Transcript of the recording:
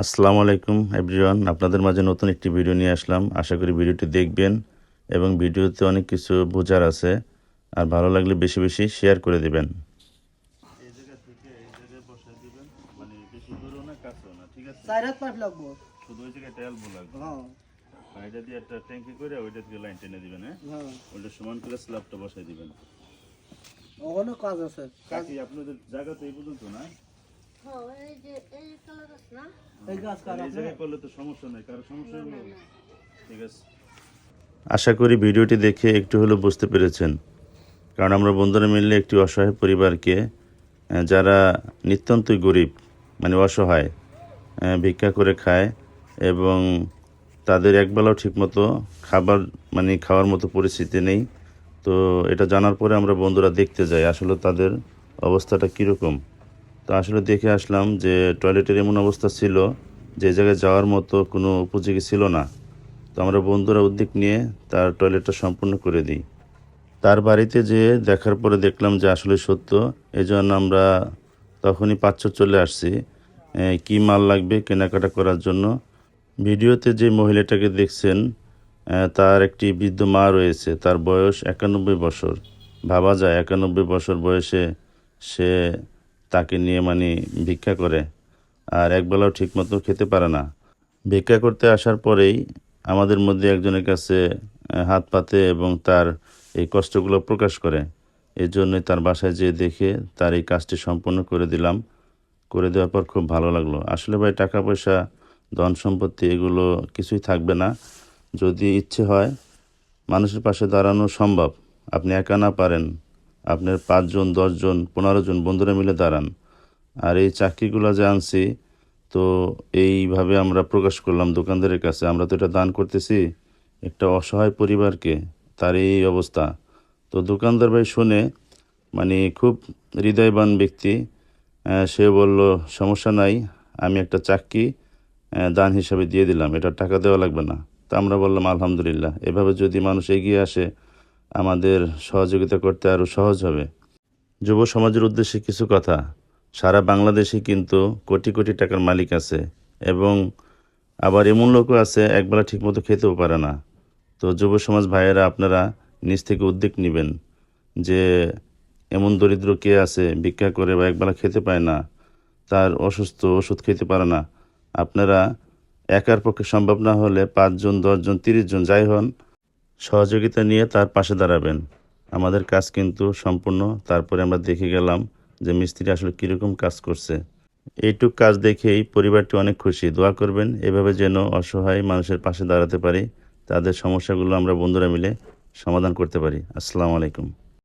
আসসালামু আলাইকুম এভরিওয়ান। আপনাদের মাঝে নতুন একটি ভিডিও নিয়ে আসলাম। আশা করি ভিডিওটি দেখবেন এবং ভিডিওতে অনেক কিছু বোঝার আছে। আর ভালো লাগলে বেশি বেশি শেয়ার করে দেবেন। এই জায়গা থেকে এই জায়গায় বসাই দিবেন মানে বেশি দূরেও না কাছেও না ঠিক আছে চার হাত পাইপ লাগবো। শুধু ওই জায়গায় এলবো লাগবে। হ্যাঁ। এটা দিয়ে একটা ট্যাঙ্কি করে ওইটা লাইন টেনে দিবেন হ্যাঁ? হ্যাঁ। ওইটা সমান করে স্ল্যাবটা বসাই দিবেন। ওখানে কাজ আছে। কাজ আপনাদের জায়গা তো এই পর্যন্ত না? হ্যাঁ এই গাছ এই কাজ জায়গায় করলে তো সমস্যা নেই কারও সমস্যা হলো? ঠিক আছে। আশা করি ভিডিওটি দেখে একটু হলেও বুঝতে পেরেছেন। কারণ আমরা বন্ধুরা মিললে একটি অসহায় পরিবারকে যারা নিতান্তই গরিব মানে অসহায় ভিক্ষা করে খায় এবং তাদের একবেলাও ঠিকমতো খাবার মানে খাওয়ার মতো পরিস্থিতি নেই। তো এটা জানার পরে আমরা বন্ধুরা দেখতে যাই আসলে তাদের অবস্থাটা কীরকম। তো আসলে দেখে আসলাম যে টয়লেটের এমন অবস্থা ছিল যে জায়গায় যাওয়ার মতো কোনো উপযোগী ছিল না। তো আমরা বন্ধুরা উদ্যোগ নিয়ে তার টয়লেটটা সম্পূর্ণ করে দিই। তার বাড়িতে যেয়ে দেখার পরে দেখলাম যে আসলে সত্য এই আমরা তখনই পাঁচশো চলে আসছি কি মাল লাগবে কেনাকাটা করার জন্য। ভিডিওতে যে মহিলাটাকে দেখছেন তার একটি বৃদ্ধ মা রয়েছে, তার বয়স একানব্বই বছর। ভাবা যায় একানব্বই বছর বয়সে সে তাকে নিয়ে মানে ভিক্ষা করে, আর একবেলাও ঠিকমতো খেতে পারে না। ভিক্ষা করতে আসার পরেই আমাদের মধ্যে একজনের কাছে হাত পাতে এবং তার এই কষ্টগুলো প্রকাশ করে। এই জন্যই তার বাসায় যেয়ে দেখে তার এই কাজটি সম্পূর্ণ করে দিলাম। করে দেওয়ার পর খুব ভালো লাগল। আসলে ভাই টাকা পয়সা ধন সম্পত্তি এগুলো কিছুই থাকবে না। যদি ইচ্ছে হয়, মানুষের পাশে দাঁড়ানো সম্ভব। আপনি একা না পারেন। আপনার পাঁচজন, দশজন পনেরো জন বন্ধুরা মিলে দাঁড়ান। আর এই চাকরিগুলো যে আনছি, তো এইভাবে আমরা প্রকাশ করলাম দোকানদারের কাছে। আমরা তো এটা দান করতেছি একটা অসহায় পরিবারকে, তার এই অবস্থা। তো দোকানদার ভাই শুনে মানে খুব হৃদয়বান ব্যক্তি সে বলল, সমস্যা নাই, আমি একটা চাকরি দান হিসাবে দিয়ে দিলাম, এটা টাকা দেওয়া লাগবে না। তা আমরা বললাম, আলহামদুলিল্লাহ। এভাবে যদি মানুষ এগিয়ে আসে আমাদের সহযোগিতা করতে আরও সহজ হবে। যুব সমাজের উদ্দেশ্যে কিছু কথা। সারা বাংলাদেশে কিন্তু কোটি কোটি টাকার মালিক আছে এবং আবার এমন লোকও আছে, একবেলা ঠিকমতো খেতেও পারে না। তো যুব সমাজ ভাইয়েরা, আপনারা নিজ থেকে উদ্যোগ নেবেন যে এমন দরিদ্র কে আছে ভিক্ষা করে বা একবেলা খেতে পায় না, তার অসুস্থ ওষুধ খেতে পারে না। আপনারা একার পক্ষে সম্ভব না হলে পাঁচজন, দশজন, তিরিশ জন যাই হন সহযোগিতা নিয়ে তার পাশে দাঁড়াবেন। আমাদের কাজ কিন্তু সম্পূর্ণ। তারপরে আমরা দেখে গেলাম যে মিস্ত্রি আসলে কীরকম কাজ করছে। এইটুক কাজ দেখেই পরিবারটি অনেক খুশি। দোয়া করবেন, এভাবে যেন অসহায় মানুষের পাশে দাঁড়াতে পারি। তাদের সমস্যাগুলো আমরা বন্ধুরা মিলে সমাধান করতে পারি। আসসালামু আলাইকুম।